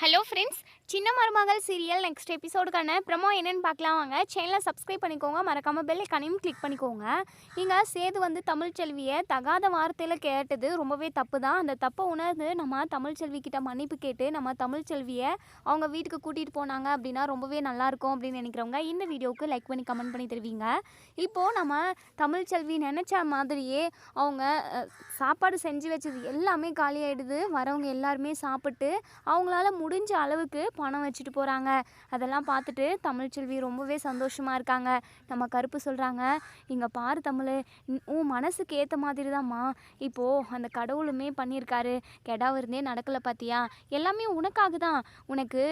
Hello friends, சின்ன மருமகள் serial next எபிசோடுக்கான promo என்னன்னு பார்க்கலாம் வாங்க. சேனலை சப்ஸ்கிரைப் பண்ணிக்கோங்க. மறக்காமல் பெல் ஐக்கானையும் கிளிக் பண்ணிக்கோங்க. இங்கே சேது வந்து தமிழ்ச்செல்வியை தகாத வார்த்தையில் கேட்டது ரொம்பவே தப்பு தான் அந்த தப்பை உணர்ந்து நம்ம தமிழ்ச்செல்வி செல்விக்கிட்ட மன்னிப்பு கேட்டு நம்ம தமிழ்ச்செல்வியை அவங்க வீட்டுக்கு கூட்டிகிட்டு போனாங்க அப்படின்னா ரொம்பவே நல்லாயிருக்கும் அப்படின்னு நினைக்கிறவங்க இந்த வீடியோவுக்கு லைக் பண்ணி கமெண்ட் பண்ணி தருவீங்க. இப்போது நம்ம தமிழ்ச்செல்வி நினச்ச மாதிரியே அவங்க சாப்பாடு செஞ்சு வச்சது எல்லாமே காலியாகிடுது வரவங்க எல்லாருமே சாப்பிட்டு அவங்களால முடிஞ்ச அளவுக்கு பணம் வச்சுட்டு போகிறாங்க அதெல்லாம் பார்த்துட்டு தமிழ்ச்செல்வி ரொம்பவே சந்தோஷமாக இருக்காங்க. நம்ம கருப்பு சொல்கிறாங்க இங்கே பாரு தமிழ் உன் மனசுக்கு ஏற்ற மாதிரி தான்மா இப்போது அந்த கடவுளுமே பண்ணியிருக்காரு. கெடா இருந்தே நடக்கலை பார்த்தியா எல்லாமே உனக்காக தான் உனக்கு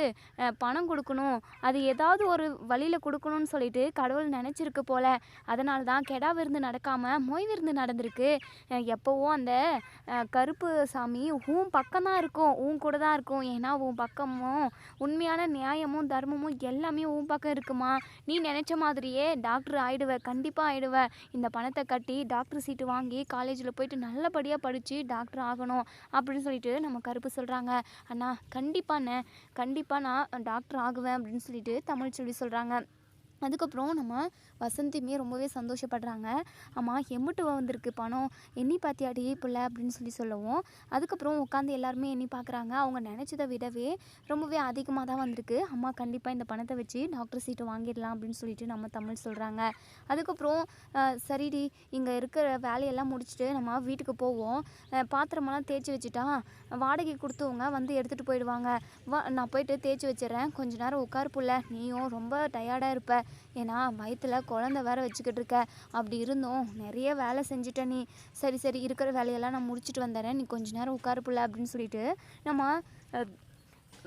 பணம் கொடுக்கணும். அது ஏதாவது ஒரு வழியில் கொடுக்கணும்னு சொல்லிட்டு கடவுள் நினச்சிருக்கு போல. அதனால தான் கெடா விருந்து நடக்காமல் மொய் விருந்து நடந்திருக்கு. எப்போவும் அந்த கருப்பு சாமி உன் பக்கம் தான் இருக்கும். உன் கூட தான் இருக்கும். ஏன்னா உன் பக்கமும் உண்மையான நியாயமும் தர்மமும் எல்லாமே உன் பக்கம் இருக்குமா? நீ நினச்ச மாதிரியே டாக்டர் ஆயிடுவ கண்டிப்பாக ஆயிடுவ. இந்த பணத்தை கட்டி டாக்டர் சீட்டு வாங்கி காலேஜில் போயிட்டு நல்லபடியாக படித்து டாக்டர் ஆகணும் அப்படின்னு சொல்லிட்டு நம்ம கருப்பு சொல்கிறாங்க அண்ணா கண்டிப்பாண்ணே கண்டிப்பாக நான் டாக்டர் ஆகுவேன் அப்படின்னு சொல்லிட்டு தமிழ் சொல்லி சொல்கிறாங்க அதுக்கப்புறம் நம்ம வசந்தியுமே ரொம்பவே சந்தோஷப்படுறாங்க. அம்மா எம்முட்டு வந்திருக்கு பணம். எண்ணி பாத்தியாடி பிள்ளை அப்படின்னு சொல்லி சொல்லுவோம். அதுக்கப்புறம் உட்காந்து எல்லாருமே எண்ணி பார்க்குறாங்க. அவங்க நினச்சதை விடவே ரொம்பவே அதிகமாக தான் வந்திருக்கு. அம்மா கண்டிப்பாக இந்த பணத்தை வச்சு டாக்டர் சீட்டு வாங்கிடலாம் அப்படின்னு சொல்லிட்டு நம்ம தமிழ் சொல்கிறாங்க அதுக்கப்புறம் சரிடி இங்கே இருக்கிற வேலையெல்லாம் முடிச்சுட்டு நம்ம வீட்டுக்கு போவோம். பாத்திரமெல்லாம் தேய்ச்சி வச்சுட்டா வாடகை கொடுத்தவங்க வந்து எடுத்துகிட்டு போயிடுவாங்க. வா நான் போயிட்டு தேய்ச்சி வச்சிடறேன். கொஞ்ச நேரம் உட்காரு புள்ள. நீயும் ரொம்ப டயர்டாக இருப்ப. ஏன்னா வயிற்றுல குழந்த வேற வச்சுக்கிட்டு இருக்க. அப்படி இருந்தோம். நிறைய வேலை செஞ்சுட்ட நீ. சரி சரி இருக்கிற வேலையெல்லாம் நான் முடிச்சுட்டு வந்துடுறேன் நீ கொஞ்ச நேரம் உட்காரு புள்ள அப்படின்னு சொல்லிட்டு நம்ம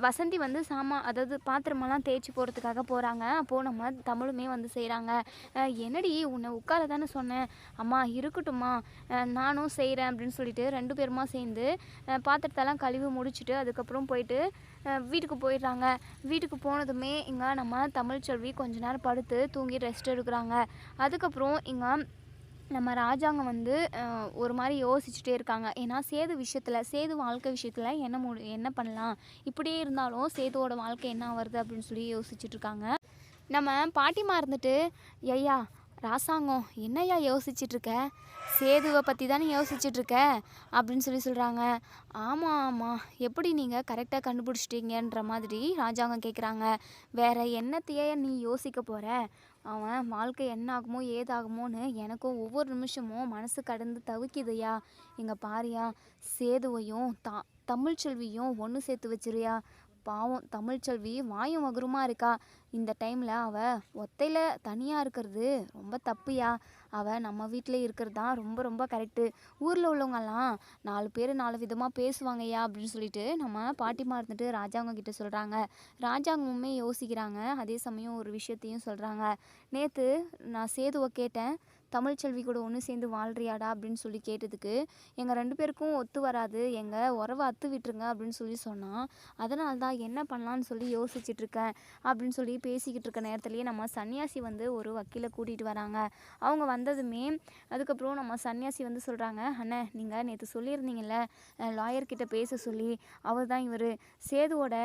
வசந்தி வந்து சாமா அதாவது பாத்திரமெல்லாம் தேய்ச்சி போகிறதுக்காக போகிறாங்க அப்போது நம்ம தமிழுமே வந்து செய்கிறாங்க என்னடி உன்னை உட்கார தானே சொன்னேன். அம்மா இருக்கட்டும்மா. நானும் செய்கிறேன் அப்படின்னு சொல்லிட்டு ரெண்டு பேருமா சேர்ந்து பாத்திரத்தெல்லாம் கழுவி முடிச்சுட்டு அதுக்கப்புறம் போயிட்டு வீட்டுக்கு போயிடுறாங்க. வீட்டுக்கு போனதுமே இங்கே நம்ம தமிழ்ச்செல்வி கொஞ்ச நேரம் படுத்து தூங்கி ரெஸ்ட் எடுக்கிறாங்க. அதுக்கப்புறம் இங்கே நம்ம ராஜாங்க வந்து ஒரு மாதிரி யோசிச்சுட்டே இருக்காங்க. ஏன்னா சேது விஷயத்தில் சேது வாழ்க்கை விஷயத்தில் என்ன மு என்ன பண்ணலாம்? இப்படியே இருந்தாலும் சேதுவோட வாழ்க்கை என்ன வருது அப்படின்னு சொல்லி யோசிச்சுட்ருக்காங்க நம்ம பாட்டிமா இருந்துட்டு ஐயா ராசாங்கம் என்னய்யா யோசிச்சிட்ருக்க? இருக்க சேதுவை பற்றி தானே யோசிச்சிட்ருக்க? அப்படின்னு சொல்லி சொல்கிறாங்க ஆமாம் ஆமாம் எப்படி நீங்கள் கரெக்டாக கண்டுபிடிச்சிட்டீங்கன்ற மாதிரி ராஜாங்கம் கேட்குறாங்க வேறு என்னத்தையே நீ யோசிக்க போகிற அவன் வாழ்க்கை என்ன ஆகுமோ ஏதாகுமோன்னு எனக்கும் ஒவ்வொரு நிமிஷமும் மனசு கடந்து தவிக்குதுயா இங்கே பாரியா சேதுவையும் தா தமிழ்ச்செல்வியும் ஒன்று சேர்த்து வச்சிருயா. பாவம் தமிழ்ச்செல்வி வாயும் வகுருமா இருக்கா? இந்த டைமில் அவள் ஒத்தையில் தனியாக இருக்கிறது ரொம்ப தப்புயா? அவள் நம்ம வீட்டில் இருக்கிறது தான் ரொம்ப ரொம்ப கரெக்டு ஊரில் உள்ளவங்கெல்லாம் நாலு பேர் நாலு விதமாக பேசுவாங்கய்யா அப்படின்னு சொல்லிட்டு நம்ம பாட்டிமா இருந்துட்டு ராஜாங்க கிட்ட சொல்கிறாங்க ராஜாங்கமுமே யோசிக்கிறாங்க. அதே சமயம் ஒரு விஷயத்தையும் சொல்கிறாங்க நேற்று நான் சேதுவை கேட்டேன். தமிழ்ச்செல்வி கூட ஒன்று சேர்ந்து வாழ்றியாடா அப்படின்னு சொல்லி கேட்டதுக்கு எங்கள் ரெண்டு பேருக்கும் ஒத்து வராது எங்கள் உறவை அத்து விட்டுருங்க அப்படின்னு சொல்லி சொன்னான் அதனால தான் என்ன பண்ணலான்னு சொல்லி யோசிச்சுட்டு இருக்கேன் அப்படின்னு சொல்லி பேசிக்கிட்டு இருக்க நேரத்துலேயே நம்ம சன்னியாசி வந்து ஒரு வக்கீலை கூட்டிகிட்டு வராங்க. அவங்க வந்ததுமே அதுக்கப்புறம் நம்ம சன்னியாசி வந்து சொல்கிறாங்க அண்ணே நீங்கள் நேற்று சொல்லியிருந்தீங்கல்ல லாயர்கிட்ட பேச சொல்லி அவர் தான் இவர். சேதுவோட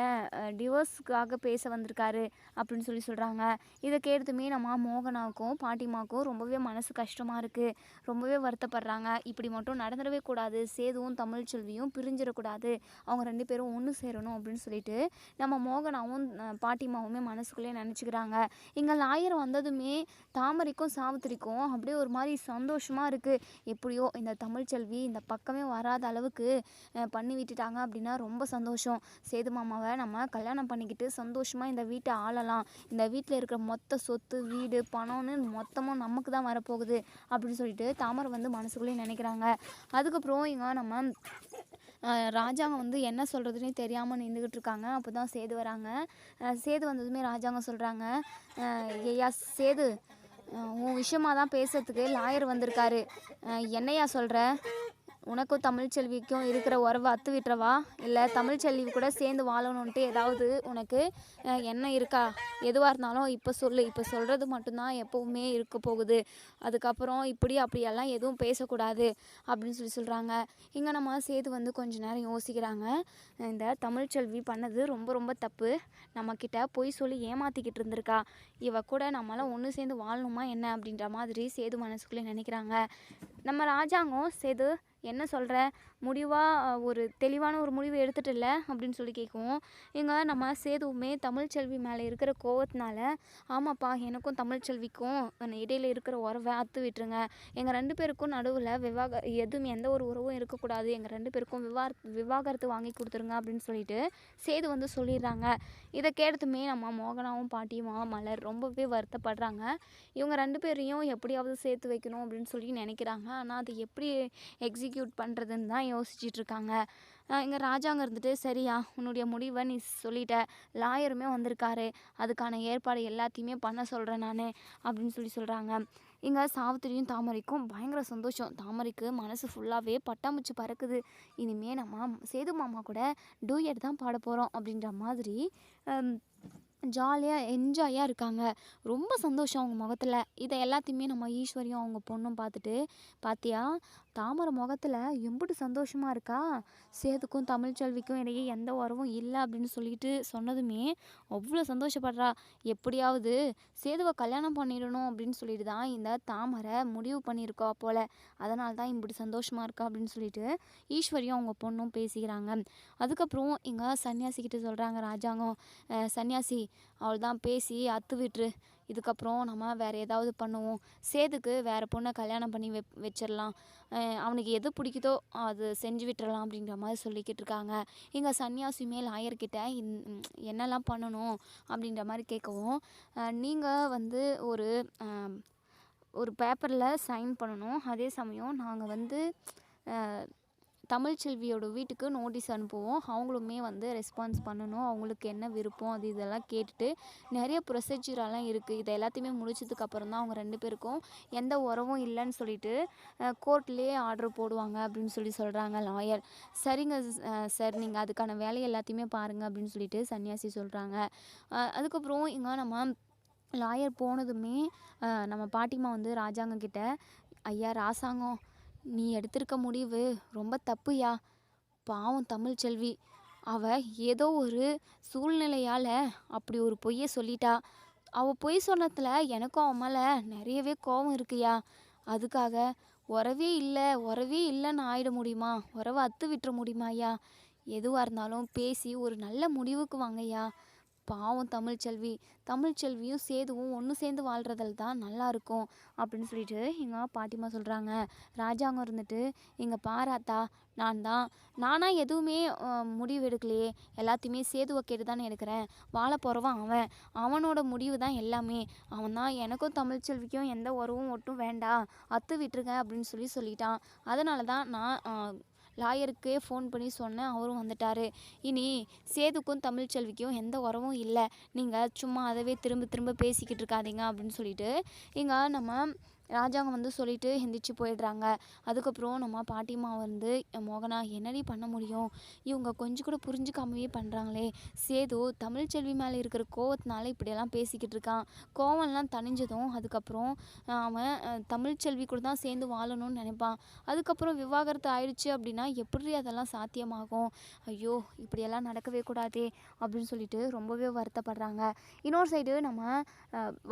டிவோர்ஸ்க்காக பேச வந்திருக்காரு அப்படின்னு சொல்லி சொல்கிறாங்க இதை கேட்டதுமே நம்ம மோகனாவுக்கும் பாட்டிமாவுக்கும் ரொம்பவே மனசு கஷ்டமாக இருக்குது ரொம்பவே வருத்தப்படுறாங்க. இப்படி மட்டும் நடந்துடவே கூடாது. சேதுவும் தமிழ்ச்செல்வியும் பிரிஞ்சிடக்கூடாது. அவங்க ரெண்டு பேரும் ஒன்று சேரணும் அப்படின்னு சொல்லிட்டு நம்ம மோகனாவும் பாட்டிமாவுமே மனசுக்குள்ளே நினச்சிக்கிறாங்க. இங்கே லாயர் வந்ததுமே தாமரைக்கும் சாவித்திரிக்கும் அப்படியே ஒரு மாதிரி சந்தோஷமாக இருக்குது எப்படியோ இந்த தமிழ்ச்செல்வி இந்த பக்கமே வராத அளவுக்கு பண்ணி விட்டுட்டாங்க அப்படின்னா ரொம்ப சந்தோஷம். சேது மாமாவை நம்ம கல்யாணம் பண்ணிக்கிட்டு சந்தோஷமாக இந்த வீட்டை ஆளலாம். இந்த வீட்டில் இருக்கிற மொத்த சொத்து வீடு பணம்னு மொத்தமும் நமக்கு தான் வரப்போகுது. அப்படின்னு சொல்லிட்டு தாமரை வந்து மனசுக்குள்ளேயே நினைக்கிறாங்க. அதுக்கப்புறம் இங்கே நம்ம ராஜாங்க வந்து என்ன சொல்கிறதுனே தெரியாமல் நின்றுக்கிட்டு இருக்காங்க. அப்போ தான் சேது வராங்க. சேது வந்ததுமே ராஜாங்க சொல்கிறாங்க ஐயா சேது உன் விஷயமாக தான் பேசுறதுக்கு லாயர் வந்திருக்காரு. என்னையா சொல்கிற உனக்கும் தமிழ்ச்செல்விக்கும் இருக்கிற உறவை அத்து விட்டுறவா? இல்லை தமிழ்ச்செல்வி கூட சேர்ந்து வாழணுன்ட்டு ஏதாவது உனக்கு என்ன இருக்கா? எதுவாக இருந்தாலும் இப்போ சொல்லு. இப்போ சொல்கிறது மட்டும்தான் எப்போவுமே இருக்க போகுது. அதுக்கப்புறம் இப்படி அப்படியெல்லாம் எதுவும் பேசக்கூடாது அப்படின்னு சொல்லி சொல்கிறாங்க இங்கே நம்ம சேது வந்து கொஞ்ச நேரம் யோசிக்கிறாங்க. இந்த தமிழ்ச்செல்வி பண்ணது ரொம்ப ரொம்ப தப்பு. நம்மக்கிட்ட பொய் சொல்லி ஏமாற்றிக்கிட்டு இருந்திருக்கா. இவ கூட நம்மளாம் ஒன்று சேர்ந்து வாழணுமா என்ன அப்படின்ற மாதிரி சேது மனசுக்குள்ளே நினைக்கிறாங்க. நம்ம ராஜாங்கம் சேது என்ன சொல்கிற முடிவாக ஒரு தெளிவான ஒரு முடிவு எடுத்துட்டில்ல அப்படின்னு சொல்லி கேட்கும் இங்கே நம்ம சேதுவுமே தமிழ்ச்செல்வி மேலே இருக்கிற கோவத்தினால ஆமாப்பா எனக்கும் தமிழ்ச்செல்விக்கும் அந்த இடையில இருக்கிற உறவை அத்து விட்டுருங்க. எங்கள் ரெண்டு பேருக்கும் நடுவில் விவாக எதுவும் எந்த ஒரு உறவும் இருக்கக்கூடாது. எங்கள் ரெண்டு பேருக்கும் விவா விவாகரத்து வாங்கி கொடுத்துருங்க அப்படின்னு சொல்லிட்டு சேது வந்து சொல்லிடுறாங்க. இதை கேட்டதுமே நம்ம மோகனாவும் பாட்டியுமா மலர் ரொம்பவே வருத்தப்படுறாங்க. இவங்க ரெண்டு பேரையும் எப்படியாவது சேர்த்து வைக்கணும் அப்படின்னு சொல்லி நினைக்கிறாங்க. ஆனால் அது எப்படி எக்ஸிக்யூட் பண்ணுறதுன்னு தான் யோசிச்சுட்டு இருக்காங்க இங்கே ராஜாங்க இருந்துட்டு சரியா உன்னுடைய முடிவை நீ சொல்லிட்ட. லாயருமே வந்திருக்காரு. அதுக்கான ஏற்பாடு எல்லாத்தையுமே பண்ண சொல்கிறேன் நான் அப்படின்னு சொல்லி சொல்கிறாங்க இங்கே சாவித்திரியும் தாமரைக்கும் பயங்கர சந்தோஷம். தாமரைக்கு மனசு ஃபுல்லாகவே பட்டாம்பூச்சி பறக்குது. இனிமே நம்ம சேது மாமா கூட டூயட் தான் பாட போகிறோம் அப்படின்ற மாதிரி ஜாலியாக என்ஜாயாக இருக்காங்க. ரொம்ப சந்தோஷம் அவங்க முகத்தில். இதை எல்லாத்தையுமே நம்ம ஈஸ்வரியும் அவங்க பொண்ணும் பார்த்துட்டு பார்த்தியா தாமரை முகத்தில் எம்புட்டு சந்தோஷமாக இருக்கா? சேதுக்கும் தமிழ்ச்செல்விக்கும் இடையே எந்த உறவும் இல்லை அப்படின்னு சொல்லிட்டு சொன்னதுமே அவ்வளோ சந்தோஷப்படுறா. எப்படியாவது சேதுவை கல்யாணம் பண்ணிடணும் அப்படின்னு சொல்லிட்டு தான் இந்த தாமரை முடிவு பண்ணியிருக்கா போல். அதனால தான் இப்படி சந்தோஷமாக இருக்கா அப்படின்னு சொல்லிட்டு ஈஸ்வரியும் அவங்க பொண்ணும் பேசிக்கிறாங்க. அதுக்கப்புறம் இங்கே சன்னியாசிக்கிட்ட சொல்கிறாங்க ராஜாங்கம். சன்னியாசி அவள் தான் பேசி அத்து விட்டுரு. இதுக்கப்புறம் நம்ம வேறு ஏதாவது பண்ணுவோம். சேதுக்கு வேறு பொண்ணை கல்யாணம் பண்ணி வெ வச்சிடலாம் அவனுக்கு எது பிடிக்குதோ அது செஞ்சு விட்டுறலாம் அப்படின்ற மாதிரி சொல்லிக்கிட்டு இருக்காங்க. இங்கே சன்னியாசியுமே லாயர்கிட்ட இந் என்னெல்லாம் பண்ணணும்? அப்படின்ற மாதிரி கேட்கவும் நீங்கள் வந்து ஒரு ஒரு பேப்பரில் சைன் பண்ணணும். அதே சமயம் நாங்கள் வந்து தமிழ்ச்செல்வியோட வீட்டுக்கு நோட்டீஸ் அனுப்புவோம். அவங்களுமே வந்து ரெஸ்பான்ஸ் பண்ணணும். அவங்களுக்கு என்ன விருப்பம் அது இதெல்லாம் கேட்டுட்டு நிறைய ப்ரொசீஜரெல்லாம் இருக்குது இதை எல்லாத்தையுமே முடிச்சதுக்கப்புறம் தான் அவங்க ரெண்டு பேருக்கும் எந்த உறவும் இல்லைன்னு சொல்லிட்டு கோர்ட்லேயே ஆர்டர் போடுவாங்க அப்படின்னு சொல்லி சொல்கிறாங்க லாயர் சரிங்க சார் நீங்கள் அதுக்கான வேலையை எல்லாத்தையுமே பாருங்கள் அப்படின்னு சொல்லிட்டு சன்னியாசி சொல்கிறாங்க அதுக்கப்புறம் இங்கே நம்ம லாயர் போனதுமே நம்ம பாட்டிமா வந்து ராஜாங்க கிட்ட ஐயா ராசாங்கம் நீ எடுத்திருக்க முடிவு ரொம்ப தப்புயா பாவம் தமிழ்ச்செல்வி அவ ஏதோ ஒரு சூழ்நிலையால் அப்படி ஒரு பொய்யை சொல்லிட்டா. அவள் பொய் சொன்னதில் எனக்கும் அவன் மேலே நிறையவே கோபம் இருக்குயா அதுக்காக உறவே இல்லை உறவே இல்லைன்னு ஆயிட முடியுமா? உறவை அத்து விட்டுற முடியுமாயா எதுவாக இருந்தாலும் பேசி ஒரு நல்ல முடிவுக்கு வாங்கய்யா. பாவம் தமிழ்ச்செல்வி தமிழ்ச்செல்வியும் சேதுவும் ஒன்று சேர்ந்து வாழ்கிறதில் தான் நல்லாயிருக்கும் அப்படின்னு சொல்லிட்டு எங்கள் பாட்டிமா சொல்கிறாங்க ராஜாங்க இருந்துட்டு எங்கள் பாராத்தா நான் தான். நானாக எதுவுமே முடிவு எடுக்கலையே. எல்லாத்தையுமே சேதுவை கேட்டு தானே எடுக்கிறேன். வாழ போகிறவன் அவன். அவனோட முடிவு தான் எல்லாமே. அவன் தான் எனக்கும் தமிழ்ச்செல்விக்கும் எந்த உறவும் ஒட்டும் வேண்டாம் அத்து விட்டுருங்க அப்படின்னு சொல்லி சொல்லிட்டான். அதனால தான் நான் லாயருக்கே ஃபோன் பண்ணி சொன்னேன். அவரும் வந்துட்டார். இனி சேதுக்கும் தமிழ்ச்செல்விக்கும் எந்த உறவும் இல்லை. நீங்கள் சும்மா அதவே திரும்ப திரும்ப பேசிக்கிட்டு இருக்காதீங்க அப்படின்னு சொல்லிட்டு இங்கே நம்ம ராஜாங்க வந்து சொல்லிட்டு எந்திரிச்சு போயிடுறாங்க. அதுக்கப்புறம் நம்ம பாட்டிமா வந்து மோகனா என்னடி பண்ண முடியும்? இவங்க கொஞ்சம் கூட புரிஞ்சுக்காமவே பண்ணுறாங்களே சேது தமிழ்ச்செல்வி மேலே இருக்கிற கோவத்தினால இப்படியெல்லாம் பேசிக்கிட்டு இருக்கான். கோவம்லாம் தணிஞ்சதும் அதுக்கப்புறம் அவன் தமிழ் தமிழ்ச்செல்வி கூட தான் சேர்ந்து வாழணும்னு நினைப்பான். அதுக்கப்புறம் விவாகரத்து ஆயிடுச்சு அப்படின்னா எப்படி அதெல்லாம் சாத்தியமாகும்? ஐயோ இப்படியெல்லாம் நடக்கவே கூடாதே அப்படின்னு சொல்லிட்டு ரொம்பவே வருத்தப்படுறாங்க. இன்னொரு சைடு நம்ம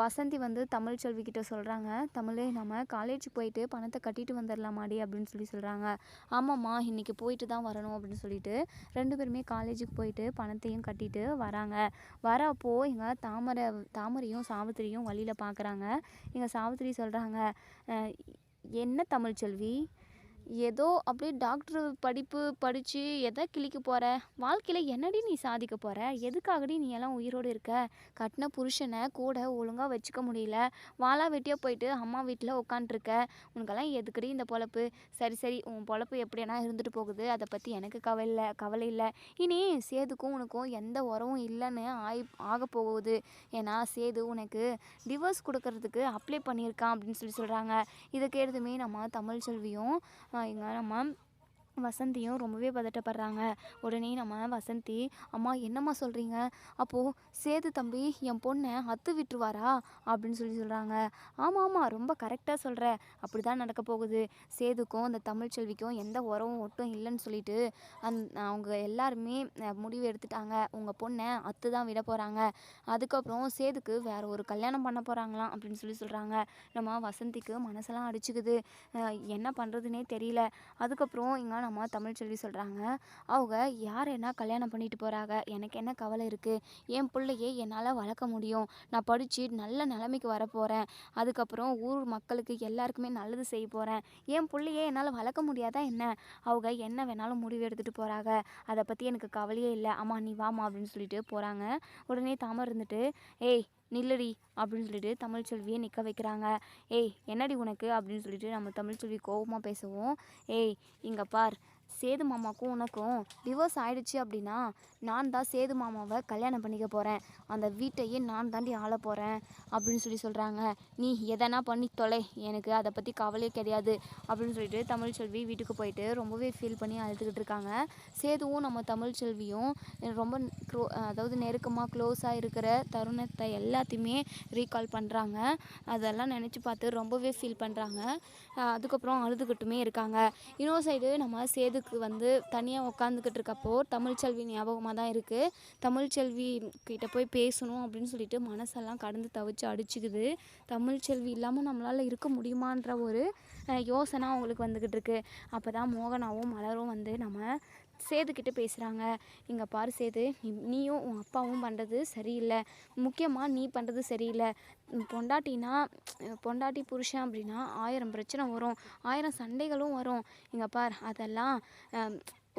வசந்தி வந்து தமிழ்ச்செல்வி கிட்ட சொல்கிறாங்க தமிழ் நம்ம காலேஜ் போயிட்டு பணத்தை கட்டிட்டு வந்துடலாமாடி அப்படின்னு சொல்லி சொல்கிறாங்க ஆமாம்மா இன்றைக்கி போயிட்டு தான் வரணும் அப்படின்னு சொல்லிட்டு ரெண்டு பேருமே காலேஜுக்கு போயிட்டு பணத்தையும் கட்டிட்டு வராங்க. வரப்போ எங்கள் தாமரை தாமரையும் சாவித்திரியும் வழியில் பார்க்குறாங்க எங்கள் சாவித்திரி சொல்கிறாங்க என்ன தமிழ்ச்செல்வி ஏதோ அப்படியே டாக்டர் படிப்பு படித்து எதை கிழிக்க போகிற வாழ்க்கையில் என்னடி நீ சாதிக்க போகிற எதுக்காகடி நீ எல்லாம் உயிரோடு இருக்க? கட்டின புருஷனை கூட ஒழுங்காக வச்சுக்க முடியல. வாளா வெட்டியாக போயிட்டு அம்மா வீட்டில் உட்காண்ட்ருக்க உனக்கெல்லாம் எதுக்குடி இந்த பொழப்பு? சரி சரி உன் பொழப்பு எப்படினா இருந்துட்டு போகுது. அதை பற்றி எனக்கு கவலை இல்லை கவலை இல்லை. இனி சேதுக்கும் உனக்கும் எந்த உறவும் இல்லைன்னு ஆகி ஆக போகுது. ஏன்னா சேது உனக்கு டிவோர்ஸ் கொடுக்கறதுக்கு அப்ளை பண்ணியிருக்கான் அப்படின்னு சொல்லி சொல்கிறாங்க இதை கேட்டதுமே நம்ம தமிழ்ச்செல்வியும் இங்கே நம்ம வசந்தியும் ரொம்பவே பதட்டப்படுறாங்க. உடனே நம்ம வசந்தி அம்மா என்னம்மா சொல்கிறீங்க அப்போது சேது தம்பி என் பொண்ணை அத்து விட்டுருவாரா? அப்படின்னு சொல்லி சொல்கிறாங்க ஆமாம் ஆமாம் ரொம்ப கரெக்டாக சொல்கிற அப்படி தான் நடக்க போகுது. சேதுக்கும் அந்த தமிழ்ச்செல்விக்கும் எந்த உறவும் ஒட்டும் இல்லைன்னு சொல்லிட்டு அந் அவங்க எல்லாருமே முடிவு எடுத்துட்டாங்க. உங்கள் பொண்ணை அத்து தான் விட போகிறாங்க அதுக்கப்புறம் சேதுக்கு வேற ஒரு கல்யாணம் பண்ண போகிறாங்களாம் அப்படின்னு சொல்லி சொல்கிறாங்க நம்ம வசந்திக்கு மனசெல்லாம் அடிச்சுக்குது. என்ன பண்ணுறதுனே தெரியல. அதுக்கப்புறம் இங்கே நம்ம தமிழ்ச்செல்வி சொல்கிறாங்க அவங்க யார் என்ன கல்யாணம் பண்ணிட்டு போகிறாங்க எனக்கு என்ன கவலை இருக்குது என் பிள்ளையே என்னால் வளர்க்க முடியும். நான் படித்து நல்ல நிலைமைக்கு வர போகிறேன் அதுக்கப்புறம் ஊர் மக்களுக்கு எல்லாருக்குமே நல்லது செய்ய போகிறேன் என் பிள்ளையே என்னால் வளர்க்க முடியாதா என்ன? அவங்க என்ன வேணாலும் முடிவு எடுத்துகிட்டு போகிறாங்க அதை பற்றி எனக்கு கவலையே இல்லை. அம்மா நீ வாமா அப்படின்னு சொல்லிட்டு போகிறாங்க உடனே தாமர் இருந்துட்டு ஏய் நில்லடி அப்படின்னு சொல்லிட்டு தமிழ்ச்செல்வியை நிற்க வைக்கிறாங்க. ஏய் என்னடி உனக்கு? அப்படின்னு சொல்லிட்டு நம்ம தமிழ்ச்செல்வி கோபமாக பேசுவோம். ஏய் இங்கே பார். சேது மாமாக்கும் உனக்கும் டிவோர்ஸ் ஆயிடுச்சு அப்படின்னா நான் தான் சேது மாமாவை கல்யாணம் பண்ணிக்க போகிறேன் அந்த வீட்டையே நான் தாண்டி ஆள போகிறேன் அப்படின்னு சொல்லி சொல்கிறாங்க நீ எதனா பண்ணி தொலை. எனக்கு அதை பற்றி கவலையே கிடையாது அப்படின்னு சொல்லிட்டு தமிழ்ச்செல்வி வீட்டுக்கு போயிட்டு ரொம்பவே ஃபீல் பண்ணி அழுதுகிட்டு இருக்காங்க. சேதுவும் நம்ம தமிழ்ச்செல்வியும் ரொம்ப க்ளோ அதாவது நெருக்கமாக க்ளோஸாக இருக்கிற தருணத்தை எல்லாத்தையுமே ரீகால் பண்ணுறாங்க அதெல்லாம் நினச்சி பார்த்து ரொம்பவே ஃபீல் பண்ணுறாங்க அதுக்கப்புறம் அழுதுகிட்டுமே இருக்காங்க. இன்னொரு சைடு நம்ம சேது சேதுக்கு வந்து தனியாக உட்காந்துக்கிட்டு இருக்கப்போ தமிழ்ச்செல்வி ஞாபகமாக தான் இருக்குது தமிழ்ச்செல்வி கிட்டே போய் பேசணும் அப்படின்னு சொல்லிட்டு மனசெல்லாம் கடந்து தவிச்சு அடிச்சுக்குது. தமிழ்ச்செல்வி இல்லாமல் நம்மளால் இருக்க முடியுமான்ற ஒரு யோசனை அவங்களுக்கு வந்துக்கிட்டு இருக்கு அப்போ தான் மோகனாவும் மலரும் வந்து நம்ம சேதுக்கிட்ட பேசுகிறாங்க இங்கே பாரு சேது நீயும் உன் அப்பாவும் பண்ணுறது சரியில்லை. முக்கியமாக நீ பண்ணுறது சரியில்லை. பொண்டாட்டினா பொண்டாட்டி புருஷன் அப்படின்னா ஆயிரம் பிரச்சனை வரும். ஆயிரம் சண்டைகளும் வரும். இங்கே பார் அதெல்லாம்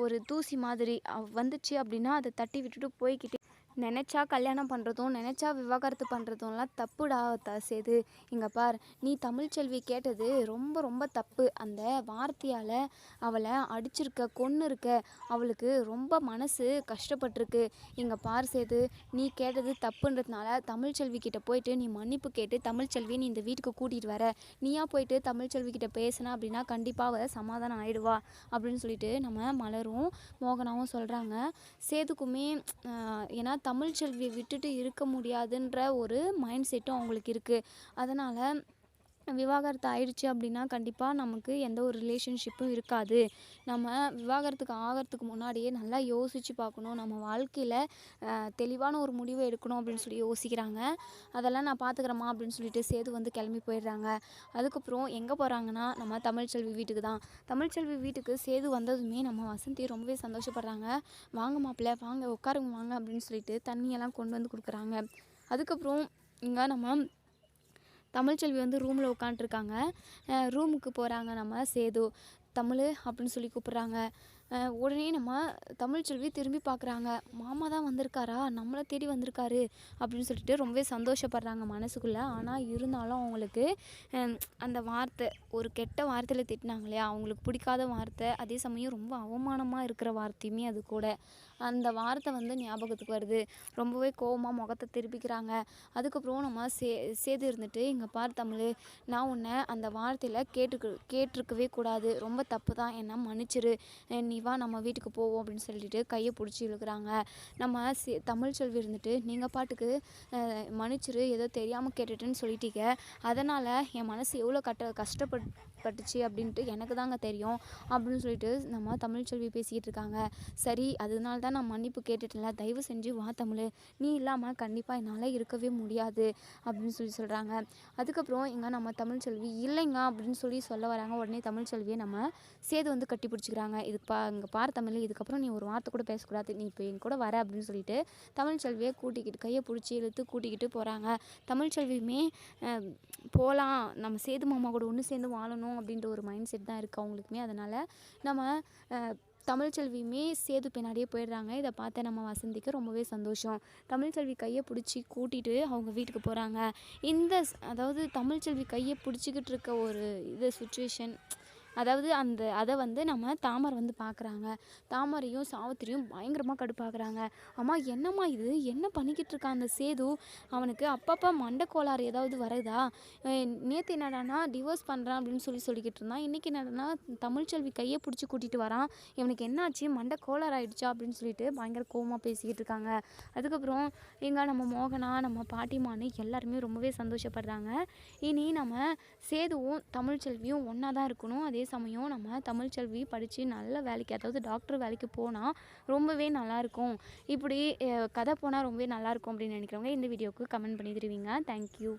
ஒரு தூசி மாதிரி வந்துச்சு அப்படின்னா அதை தட்டி விட்டுட்டு போய்கிட்டே நினச்சா கல்யாணம் பண்ணுறதும் நினச்சா விவாகரத்து பண்ணுறதும்லாம் தப்புடா த சேது இங்கே பார் நீ தமிழ்ச்செல்வி கேட்டது ரொம்ப ரொம்ப தப்பு. அந்த வார்த்தையால் அவளை அடிச்சிருக்க கொன்று இருக்க அவளுக்கு ரொம்ப மனசு கஷ்டப்பட்டிருக்கு. இங்கே பார் சேது நீ கேட்டது தப்புன்றதுனால தமிழ்ச்செல்வி கிட்ட போயிட்டு நீ மன்னிப்பு கேட்டு தமிழ்ச்செல்வி நீ இந்த வீட்டுக்கு கூட்டிகிட்டு வர. நீயா போயிட்டு தமிழ்ச்செல்வி கிட்ட பேசின அப்படின்னா கண்டிப்பாக அவள் சமாதானம் ஆகிடுவா அப்படின்னு சொல்லிட்டு நம்ம மலரும் மோகனாவும் சொல்கிறாங்க சேதுக்குமே ஏன்னா தமிழ்ச்செல்வியை விட்டுட்டு இருக்க முடியாதுன்ற ஒரு மைண்ட் செட்டும் அவங்களுக்கு இருக்குது அதனால் விவாகரத்து ஆயிடுச்சு அப்படின்னா கண்டிப்பாக நமக்கு எந்த ஒரு ரிலேஷன்ஷிப்பும் இருக்காது. நம்ம விவாகரத்துக்கு ஆகிறதுக்கு முன்னாடியே நல்லா யோசித்து பார்க்கணும். நம்ம வாழ்க்கையில் தெளிவான ஒரு முடிவை எடுக்கணும் அப்படின்னு சொல்லி யோசிக்கிறாங்க. அதெல்லாம் நான் பார்த்துக்கிறேம்மா அப்படின்னு சொல்லிட்டு சேது வந்து கிளம்பி போயிடுறாங்க. அதுக்கப்புறம் எங்கே போகிறாங்கன்னா நம்ம தமிழ்ச்செல்வி வீட்டுக்கு தான். தமிழ்ச்செல்வி வீட்டுக்கு சேது வந்ததுமே நம்ம வசந்தி ரொம்பவே சந்தோஷப்படுறாங்க. வாங்க மாப்பிள்ள வாங்க உட்காருங்க வாங்க அப்படின்னு சொல்லிட்டு தண்ணியெல்லாம் கொண்டு வந்து கொடுக்குறாங்க. அதுக்கப்புறம் இங்கே நம்ம தமிழ்ச்செல்வி வந்து ரூமில் உட்காண்ட்ருக்காங்க ரூமுக்கு போகிறாங்க நம்ம சேது. தமிழ் அப்படின்னு சொல்லி கூப்பிட்றாங்க. உடனே நம்ம தமிழ்ச்செல்வி திரும்பி பார்க்குறாங்க மாமா தான் வந்திருக்காரா? நம்மளை தேடி வந்திருக்காரு. அப்படின்னு சொல்லிட்டு ரொம்பவே சந்தோஷப்படுறாங்க மனசுக்குள்ளே. ஆனால் இருந்தாலும் அவங்களுக்கு அந்த வார்த்தை ஒரு கெட்ட வார்த்தையில் திட்டினாங்க இல்லையா? அவங்களுக்கு பிடிக்காத வார்த்தை அதே சமயம் ரொம்ப அவமானமாக இருக்கிற வார்த்தையுமே அது கூட. அந்த வார்த்தை வந்து ஞாபகத்துக்கு வருது. ரொம்பவே கோவமாக முகத்தை திருப்பிக்கிறாங்க. அதுக்கப்புறம் நம்ம சே சேது இருந்துட்டு இங்கே பார் தமிழ் நான் உன்னை அந்த வார்த்தையில் கேட்டுக்கு கேட்டிருக்கவே கூடாது. ரொம்ப தப்பு தான். என்ன மன்னிச்சிரு. நீ வா நம்ம வீட்டுக்கு போவோம் அப்படின்னு சொல்லிட்டு கையை பிடிச்சி இழுக்கிறாங்க. நம்ம சி தமிழ் செல்வி இருந்துட்டு நீங்கள் பாட்டுக்கு மன்னிச்சிரு ஏதோ தெரியாமல் கேட்டுட்டேன்னு சொல்லிட்டீங்க. அதனால் என் மனசு எவ்வளோ கட்ட கஷ்டப்பட்டு பட்டுச்சு அப்படின்ட்டு எனக்கு தாங்க தெரியும் அப்படின்னு சொல்லிட்டு நம்ம தமிழ்ச்செல்வி பேசிக்கிட்டு இருக்காங்க. சரி அதனால தான் நான் மன்னிப்பு கேட்டுட்டேன்ல. தயவு செஞ்சு வா தமிழ். நீ இல்லாமல் கண்டிப்பாக என்னால் இருக்கவே முடியாது அப்படின்னு சொல்லி சொல்கிறாங்க அதுக்கப்புறம் இங்கே நம்ம தமிழ்ச்செல்வி இல்லைங்க அப்படின்னு சொல்லி சொல்ல வராங்க. உடனே தமிழ்ச்செல்வியை நம்ம சேது வந்து கட்டி பிடிச்சிக்கிறாங்க. இது பா இங்கே பார் தமிழ் இதுக்கப்புறம் நீ ஒரு வார்த்தை கூட பேசக்கூடாது. நீ இப்போ என் கூட வர அப்படின்னு சொல்லிட்டு தமிழ்ச்செல்வியை கூட்டிக்கிட்டு கையை பிடிச்சி இழுத்து கூட்டிக்கிட்டு போகிறாங்க தமிழ்ச்செல்வியுமே போகலாம் நம்ம சேது மாமா கூட ஒன்று சேர்ந்து வாழணும். அப்படின்ற ஒரு மைண்ட் செட் தான் இருக்குது அவங்களுக்குமே. அதனால் நம்ம தமிழ்ச்செல்வியுமே சேது பின்னாடியே போயிடுறாங்க. இதை பார்த்த நம்ம வசந்திக்கு ரொம்பவே சந்தோஷம். தமிழ்ச்செல்வி கையை பிடிச்சி கூட்டிகிட்டு அவங்க வீட்டுக்கு போகிறாங்க இந்த அதாவது தமிழ்ச்செல்வி கையை பிடிச்சிக்கிட்டு இருக்க ஒரு இது சுச்சுவேஷன் அதாவது அந்த அதை வந்து நம்ம தாமரை வந்து பார்க்குறாங்க தாமரையும் சாவித்திரியும் பயங்கரமாக கடுப்பாக்குறாங்க. அம்மா என்னம்மா இது? என்ன பண்ணிக்கிட்டு இருக்கான் அந்த சேது? அவனுக்கு அப்பப்போ மண்டை கோளாறு ஏதாவது வருதா? நேற்று என்னடானா டிவோர்ஸ் பண்ணுறான் அப்படின்னு சொல்லி சொல்லிக்கிட்டு இருந்தான். இன்றைக்கி என்னடானா தமிழ்ச்செல்வி கையை பிடிச்சி கூட்டிகிட்டு வரான். இவனுக்கு என்னாச்சு? மண்டை கோளாறு ஆயிடுச்சா? அப்படின்னு சொல்லிட்டு பயங்கர கோவமாக பேசிக்கிட்டு இருக்காங்க. அதுக்கப்புறம் எங்கள் நம்ம மோகனா நம்ம பாட்டிமான்னு எல்லாருமே ரொம்பவே சந்தோஷப்படுறாங்க. இனி நம்ம சேதுவும் தமிழ்ச்செல்வியும் ஒன்றா தான் இருக்கணும். அதே அதே சமயம் நம்ம தமிழ்ச்செல்வி படித்து நல்ல வேலைக்கு அதாவது டாக்டர் வேலைக்கு போனால் ரொம்பவே நல்லாயிருக்கும் இப்படி கதை போனால் ரொம்பவே நல்லாயிருக்கும் அப்படின்னு நினைக்கிறவங்க இந்த வீடியோவுக்கு கமெண்ட் பண்ணி தருவீங்க. தேங்க்யூ